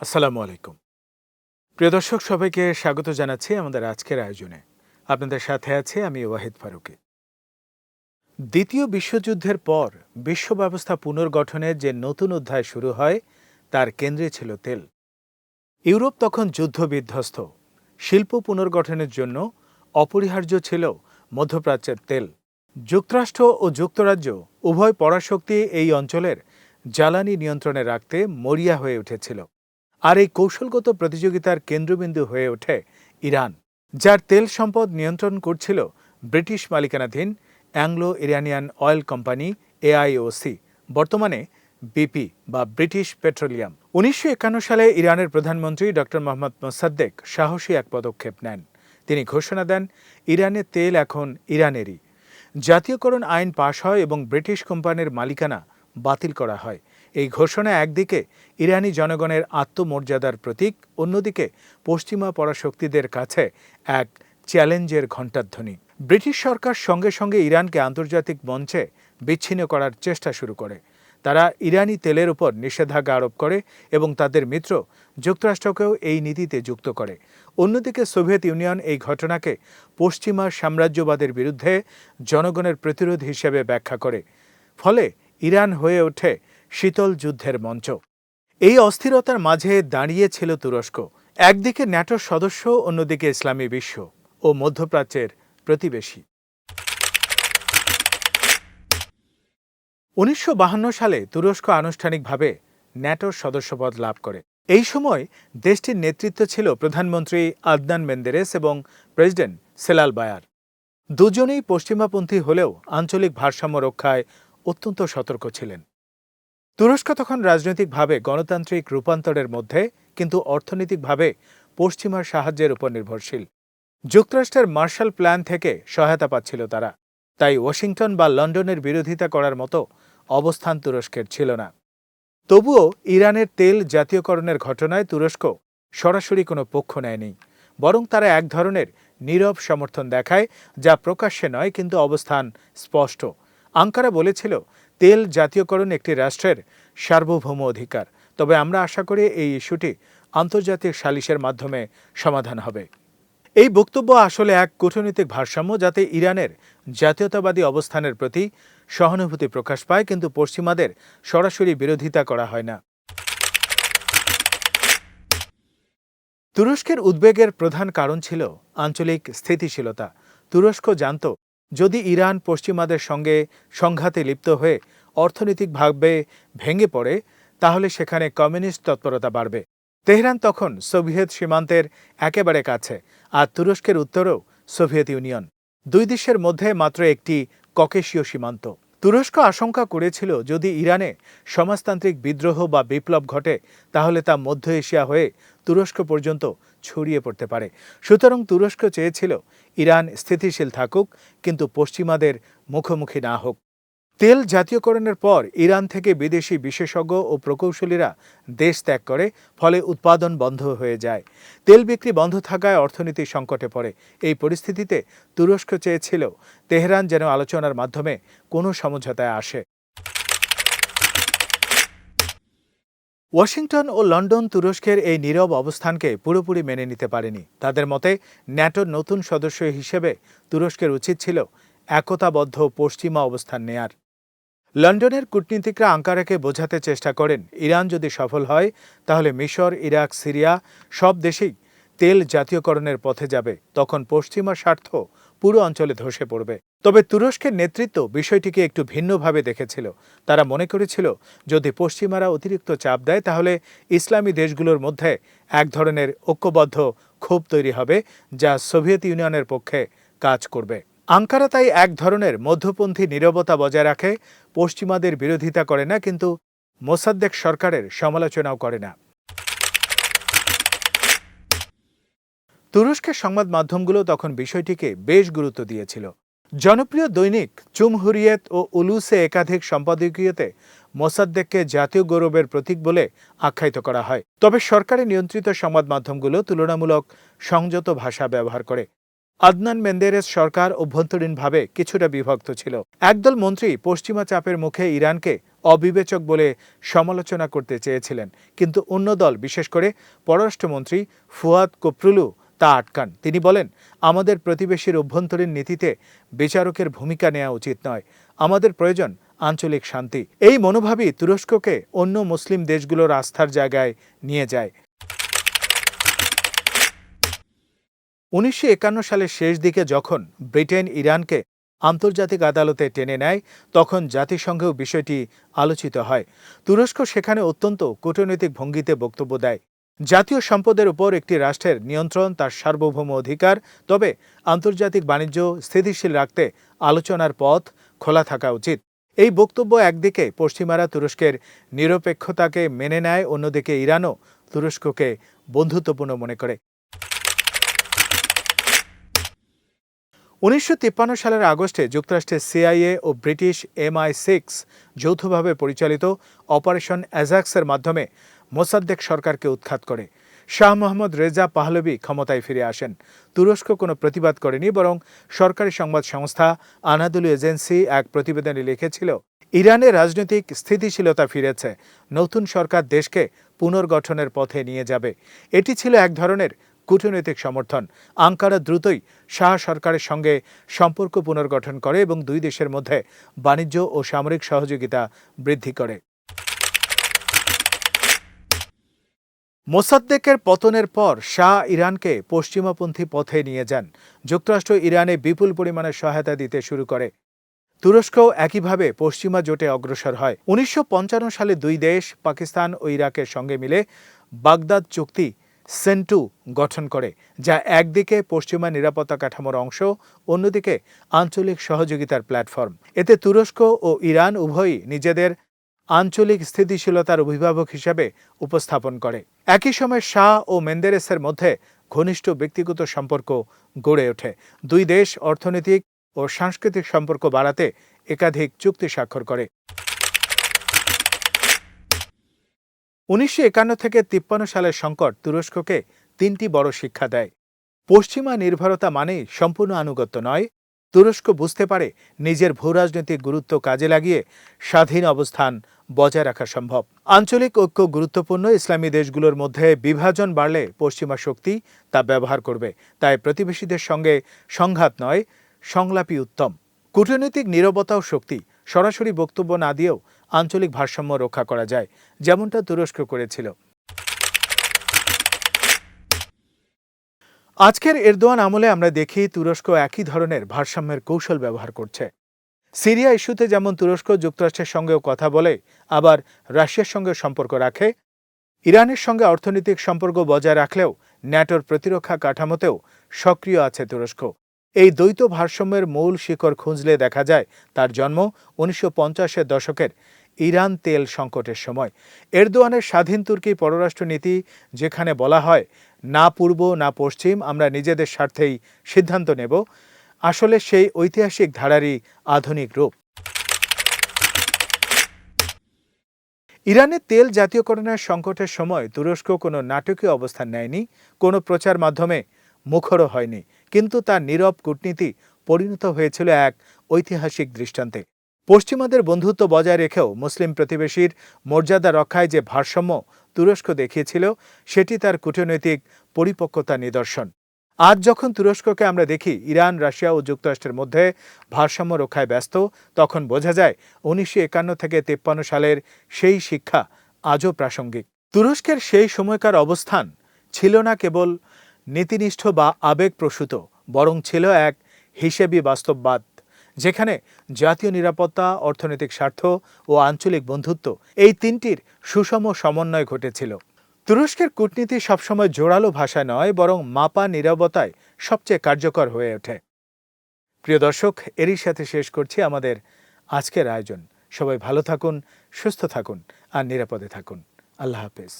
আসসালামু আলাইকুম। প্রিয় দর্শক, সবাইকে স্বাগত জানাচ্ছি আমাদের আজকের আয়োজনে। আপনাদের সাথে আছে আমি ওয়াহিদ ফারুকি। দ্বিতীয় বিশ্বযুদ্ধের পর বিশ্ব ব্যবস্থা পুনর্গঠনের যে নতুন অধ্যায় শুরু হয়, তার কেন্দ্রে ছিল তেল। ইউরোপ তখন যুদ্ধ বিধ্বস্ত শিল্প পুনর্গঠনের জন্য অপরিহার্য ছিল মধ্যপ্রাচ্যের তেল। যুক্তরাষ্ট্র ও যুক্তরাজ্য উভয় পরাশক্তি এই অঞ্চলের জ্বালানি নিয়ন্ত্রণে রাখতে মরিয়া হয়ে উঠেছিল। আর এই কৌশলগত প্রতিযোগিতার কেন্দ্রবিন্দু হয়ে ওঠে ইরান, যার তেল সম্পদ নিয়ন্ত্রণ করছিল ব্রিটিশ মালিকানাধীন Anglo Iranian oil company AIOC বর্তমানে বিপি বা ব্রিটিশ পেট্রোলিয়াম। উনিশশো একান্ন সালে ইরানের প্রধানমন্ত্রী ড. মোহাম্মদ মোসাদ্দেক সাহসী এক পদক্ষেপ নেন। তিনি ঘোষণা দেন, ইরানের তেল এখন ইরানেরই। জাতীয়করণ আইন পাশ হয় এবং ব্রিটিশ কোম্পানির মালিকানা বাতিল করা হয়। এই ঘোষণা একদিকে ইরানি জনগণের আত্মমর্যাদার প্রতীক, অন্যদিকে পশ্চিমা পরাশক্তিদের কাছে এক চ্যালেঞ্জের ঘণ্টাধ্বনি। ব্রিটিশ সরকার সঙ্গে সঙ্গে ইরানকে আন্তর্জাতিক মঞ্চে বিচ্ছিন্ন করার চেষ্টা শুরু করে। তারা ইরানি তেলের উপর নিষেধাজ্ঞা আরোপ করে এবং তাদের মিত্র যুক্তরাষ্ট্রকেও এই নীতিতে যুক্ত করে। অন্যদিকে সোভিয়েত ইউনিয়ন এই ঘটনাকে পশ্চিমা সাম্রাজ্যবাদের বিরুদ্ধে জনগণের প্রতিরোধ হিসেবে ব্যাখ্যা করে। ফলে ইরান হয়ে ওঠে শীতল যুদ্ধের মঞ্চ। এই অস্থিরতার মাঝে দাঁড়িয়েছিল তুরস্ক, একদিকে ন্যাটোর সদস্য, অন্যদিকে ইসলামী বিশ্ব ও মধ্যপ্রাচ্যের প্রতিবেশী। উনিশশো সালে তুরস্ক আনুষ্ঠানিকভাবে ন্যাটোর সদস্যপদ লাভ করে। এই সময় দেশটির নেতৃত্ব ছিল প্রধানমন্ত্রী আদনান মেন্দেরেস এবং প্রেসিডেন্ট সেলাল বায়ার। দুজনেই পশ্চিমাপন্থী হলেও আঞ্চলিক ভারসাম্য রক্ষায় অত্যন্ত সতর্ক ছিলেন। তুরস্ক তখন রাজনৈতিকভাবে গণতান্ত্রিক রূপান্তরের মধ্যে, কিন্তু অর্থনৈতিকভাবে পশ্চিমার সাহায্যের উপর নির্ভরশীল। যুক্তরাষ্ট্রের মার্শাল প্ল্যান থেকে সহায়তা পাচ্ছিল তারা। তাই ওয়াশিংটন বা লন্ডনের বিরোধিতা করার মতো অবস্থান তুরস্কের ছিল না। তবুও ইরানের তেল জাতীয়করণের ঘটনায় তুরস্ক সরাসরি কোনো পক্ষ নেয়নি, বরং তারা এক ধরনের নীরব সমর্থন দেখায়, যা প্রকাশ্যে নয়, কিন্তু অবস্থান স্পষ্ট। আঙ্কারা বলেছিল তেল জাতীয়করণ একটি রাষ্ট্রের সার্বভৌম অধিকার। তবে আমরা আশা করি এই ইস্যুটি আন্তর্জাতিক সালিশের মাধ্যমে সমাধান হবে। এই বক্তব্য আসলে এক কূটনৈতিক ভারসাম্য যাতে ইরানের জাতীয়তাবাদী অবস্থানের প্রতি সহানুভূতি প্রকাশ পায়, কিন্তু পশ্চিমাদের সরাসরি বিরোধিতা করা হয় না। তুরস্কের উদ্বেগের প্রধান কারণ ছিল আঞ্চলিক স্থিতিশীলতা। তুরস্ক জানত যদি ইরান পশ্চিমাদের সঙ্গে সংঘাতে লিপ্ত হয়ে অর্থনৈতিকভাবে ভেঙে পড়ে, তাহলে সেখানে কমিউনিস্ট তৎপরতা বাড়বে। তেহরান তখন সোভিয়েত সীমান্তের একেবারে কাছে, আর তুরস্কের উত্তরেও সোভিয়েত ইউনিয়ন। দুই দেশের মধ্যে মাত্র একটি ককেশীয় সীমান্ত। তুরস্ক আশঙ্কা করেছিল, যদি ইরানে সমাজতান্ত্রিক বিদ্রোহ বা বিপ্লব ঘটে, তাহলে তা মধ্য এশিয়া হয়ে তুরস্ক পর্যন্ত ছড়িয়ে পড়তে পারে। সুতরাং তুরস্ক চেয়েছিল ইরান স্থিতিশীল থাকুক, কিন্তু পশ্চিমাদের মুখোমুখি না হোক। তেল জাতীয়করণের পর ইরান থেকে বিদেশি বিশেষজ্ঞ ও প্রকৌশলীরা দেশ ত্যাগ করে, ফলে উৎপাদন বন্ধ হয়ে যায়। তেল বিক্রি বন্ধ থাকায় অর্থনীতি সংকটে পড়ে। এই পরিস্থিতিতে তুরস্ক চেয়েছিল তেহরান যেন আলোচনার মাধ্যমে কোনো সমঝোতায় আসে। ওয়াশিংটন ও লন্ডন তুরস্কের এই নীরব অবস্থানকে পুরোপুরি মেনে নিতে পারেনি। তাদের মতে, ন্যাটোর নতুন সদস্য হিসেবে তুরস্কের উচিত ছিল একতাবদ্ধ পশ্চিমা অবস্থান নেয়ার। লন্ডনের কূটনীতিকরা আঙ্কারাকে বোঝাতে চেষ্টা করেন, ইরান যদি সফল হয়, তাহলে মিশর, ইরাক, সিরিয়া সব দেশেই তেল জাতীয়করণের পথে যাবে। তখন পশ্চিমা স্বার্থ পুরো অঞ্চলে ধসে পড়বে। তবে তুরস্কের নেতৃত্ব বিষয়টিকে একটু ভিন্নভাবে দেখেছিল। তারা মনে করেছিল, যদি পশ্চিমারা অতিরিক্ত চাপ দেয়, তাহলে ইসলামী দেশগুলোর মধ্যে এক ধরনের ঐক্যবদ্ধ ক্ষোভ তৈরি হবে, যা সোভিয়েত ইউনিয়নের পক্ষে কাজ করবে। আঙ্কারা তাই এক ধরনের মধ্যপন্থী নীরবতা বজায় রাখে, পশ্চিমাদের বিরোধিতা করে না, কিন্তু মোসাদ্দেক সরকারের সমালোচনাও করে না। তুরস্কের সংবাদ মাধ্যমগুলো তখন বিষয়টিকে বেশ গুরুত্ব দিয়েছিল। জনপ্রিয় দৈনিক চুমহুরিয়েত ও উলুসে একাধিক সম্পাদকীয়তে মোসাদ্দেককে জাতীয় গৌরবের প্রতীক বলে আখ্যায়িত করা হয়। তবে সরকারি নিয়ন্ত্রিত সংবাদ মাধ্যমগুলো তুলনামূলক সংযত ভাষা ব্যবহার করে। আদনান মেন্দেরেস সরকার অভ্যন্তরীণভাবে কিছুটা বিভক্ত ছিল। একদল মন্ত্রী পশ্চিমা চাপের মুখে ইরানকে অবিবেচক বলে সমালোচনা করতে চেয়েছিলেন। কিন্তু অন্য দল, বিশেষ করে পররাষ্ট্রমন্ত্রী ফুয়াদ কোপ্রুলু তা আটকান। তিনি বলেন, আমাদের প্রতিবেশীর অভ্যন্তরীণ নীতিতে বিচারকের ভূমিকা নেওয়া উচিত নয়। আমাদের প্রয়োজন আঞ্চলিক শান্তি। এই মনোভাবই তুরস্ককে অন্য মুসলিম দেশগুলোর আস্থার জায়গায় নিয়ে যায়। উনিশশো একান্ন সালের শেষ দিকে যখন ব্রিটেন ইরানকে আন্তর্জাতিক আদালতে টেনে নেয়, তখন জাতিসংঘেও বিষয়টি আলোচিত হয়। তুরস্ক সেখানে অত্যন্ত কূটনৈতিক ভঙ্গিতে বক্তব্য দেয়। জাতীয় সম্পদের উপর একটি রাষ্ট্রের নিয়ন্ত্রণ তার সার্বভৌম অধিকার, তবে আন্তর্জাতিক বাণিজ্য স্থিতিশীল রাখতে আলোচনার পথ খোলা থাকা উচিত। এই বক্তব্য একদিকে পশ্চিমারা তুরস্কের নিরপেক্ষতাকে মেনে নেয়, অন্যদিকে ইরানও তুরস্ককে বন্ধুত্বপূর্ণ মনে করে। উনিশশো তিপ্পান্ন সালের আগস্টে যুক্তরাষ্ট্রের সিআইএ ও ব্রিটিশ এমআই সিক্স যৌথভাবে পরিচালিত অপারেশন অ্যাজাক্সের মাধ্যমে মোসাদ্দেক সরকারকে উৎখাত করে। শাহ মোহাম্মদ রেজা পাহলবি ক্ষমতায় ফিরে আসেন। তুরস্ক কোনো প্রতিবাদ করেনি, বরং সরকারি সংবাদ সংস্থা আনাদুলু এজেন্সি এক প্রতিবেদনে লিখেছিল, ইরানের রাজনৈতিক স্থিতিশীলতা ফিরেছে। নতুন সরকার দেশকে পুনর্গঠনের পথে নিয়ে যাবে। এটি ছিল এক ধরনের কূটনৈতিক সমর্থন। আঙ্কারা দ্রুতই শাহ সরকারের সঙ্গে সম্পর্ক পুনর্গঠন করে এবং দুই দেশের মধ্যে বাণিজ্য ও সামরিক সহযোগিতা বৃদ্ধি করে। মোসাদ্দেকের পতনের পর শাহ ইরানকে পশ্চিমাপন্থী পথে নিয়ে যান। যুক্তরাষ্ট্র ইরানে বিপুল পরিমাণে সহায়তা দিতে শুরু করে। তুরস্কও একইভাবে পশ্চিমা জোটে অগ্রসর হয়। উনিশশো পঞ্চান্ন সালে দুই দেশ, পাকিস্তান ও ইরাকের সঙ্গে মিলে বাগদাদ চুক্তি সেন্টু গঠন করে, যা একদিকে পশ্চিমা নিরাপত্তা কাঠামোর অংশ, অন্যদিকে আঞ্চলিক সহযোগিতার প্ল্যাটফর্ম। এতে তুরস্ক ও ইরান উভয়ই নিজেদের আঞ্চলিক স্থিতিশীলতার অভিভাবক হিসাবে উপস্থাপন করে। একই সময় শাহ ও মেন্দেরেসের মধ্যে ঘনিষ্ঠ ব্যক্তিগত সম্পর্ক গড়ে ওঠে। দুই দেশ অর্থনৈতিক ও সাংস্কৃতিক সম্পর্ক বাড়াতে একাধিক চুক্তি স্বাক্ষর করে। উনিশশো একান্ন থেকে তিপ্পান্ন সালের সংকট তুরস্ককে তিনটি বড় শিক্ষা দেয়। পশ্চিমা নির্ভরতা মানেই সম্পূর্ণ আনুগত্য নয়। তুরস্ক বুঝতে পারে নিজের ভূরাজনৈতিক গুরুত্ব কাজে লাগিয়ে স্বাধীন অবস্থান বজায় রাখা সম্ভব। আঞ্চলিক ঐক্য গুরুত্বপূর্ণ ইসলামী দেশগুলোর মধ্যে বিভাজন বাড়লে পশ্চিমা শক্তি তা ব্যবহার করবে। তাই প্রতিবেশীদের সঙ্গে সংঘাত নয়, সংলাপই উত্তম। কূটনৈতিক নিরবতাও শক্তি। সরাসরি বক্তব্য না দিয়েও আঞ্চলিক ভারসাম্য রক্ষা করা যায়, যেমনটা তুরস্ক করেছিল। আজকের এরদোয়ান আমলে আমরা দেখি তুরস্ক একই ধরনের ভারসাম্যের কৌশল ব্যবহার করছে। সিরিয়া ইস্যুতে যেমন তুরস্ক যুক্তরাষ্ট্রের সঙ্গেও কথা বলে, আবার রাশিয়ার সঙ্গে সম্পর্ক রাখে। ইরানের সঙ্গে অর্থনৈতিক সম্পর্ক বজায় রাখলেও ন্যাটোর প্রতিরক্ষা কাঠামোতেও সক্রিয় আছে তুরস্ক। এই দ্বৈত ভারসাম্যের মূল শিকড় খুঁজলে দেখা যায়, তার জন্ম উনিশশো পঞ্চাশের দশকের ইরান তেল সংকটের সময়। এরদোয়ানের স্বাধীন তুর্কি পররাষ্ট্রনীতি, যেখানে বলা হয়, না পূর্ব, না পশ্চিম, আমরা নিজেদের স্বার্থেই সিদ্ধান্ত নেব। আসলে সেই ঐতিহাসিক ধারারই আধুনিক রূপ। ইরানের তেল জাতীয়করণের সংকটের সময় তুরস্ক কোনো নাটকীয় অবস্থান নেয়নি, কোনো প্রচার মাধ্যমে মুখরও হয়নি, কিন্তু তার নীরব কূটনীতি পরিণত হয়েছিল এক ঐতিহাসিক দৃষ্টান্তে। পশ্চিমাদের বন্ধুত্ব বজায় রেখেও মুসলিম প্রতিবেশীর মর্যাদা রক্ষায় যে ভারসাম্য তুরস্ক দেখিয়েছিল, সেটি তার কূটনৈতিক পরিপক্কতা নিদর্শন। আজ যখন তুরস্ককে আমরা দেখি, ইরান, রাশিয়া ও যুক্তরাষ্ট্রের মধ্যে ভারসাম্য রক্ষায় ব্যস্ত, তখন বোঝা যায় উনিশশো একান্ন থেকে তেপ্পান্ন সালের সেই শিক্ষা আজও প্রাসঙ্গিক। তুরস্কের সেই সময়কার অবস্থান ছিল না কেবল নীতিনিষ্ঠ বা আবেগপ্রসূত, বরং ছিল এক হিসেবি বাস্তববাদ। যেখানে জাতীয় নিরাপত্তা, অর্থনৈতিক স্বার্থ ও আঞ্চলিক বন্ধুত্ব এই তিনটির সুষম সমন্বয় ঘটেছিল। তুরস্কের কূটনীতি সবসময় জোরালো ভাষায় নয়, বরং মাপা নিরবতায় সবচেয়ে কার্যকর হয়ে ওঠে। প্রিয় দর্শক, এরই সাথে শেষ করছি আমাদের আজকের আয়োজন। সবাই ভালো থাকুন, সুস্থ থাকুন আর নিরাপদে থাকুন। আল্লাহ হাফেজ।